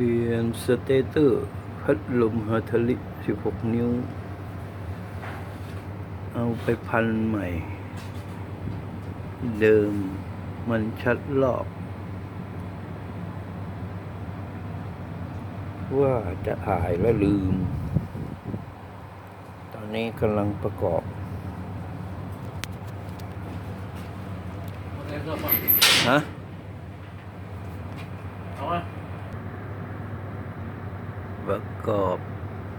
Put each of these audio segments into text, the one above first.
ปลี่ยนสเตเตอร์พัดลมฮาทาลิ 16 นิ้ว เอาไปพันใหม่ เดิมมันชัดรอบ ว่าจะถ่ายแล้วลืม ตอนนี้กำลังประกอบฮะ เอาวะ ประกอบ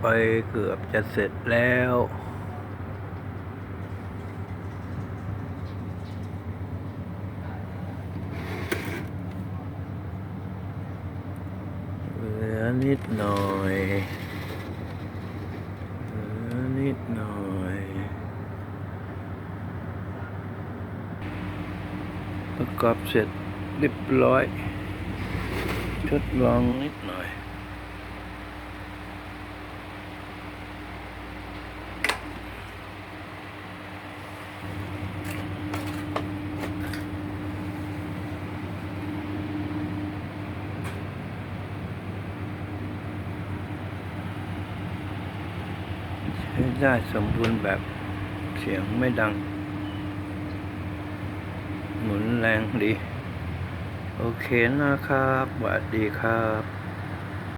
ไปเกือบจะเสร็จแล้ว เหลือนิดหน่อย เหลือนิดหน่อยประกอบเสร็จเรียบร้อยทดลองนิดหน่อย ให้ได้สมบูรณ์แบบเสียงไม่ดัง หมุนแรงดี โอเคนะครับสวัสดีครับ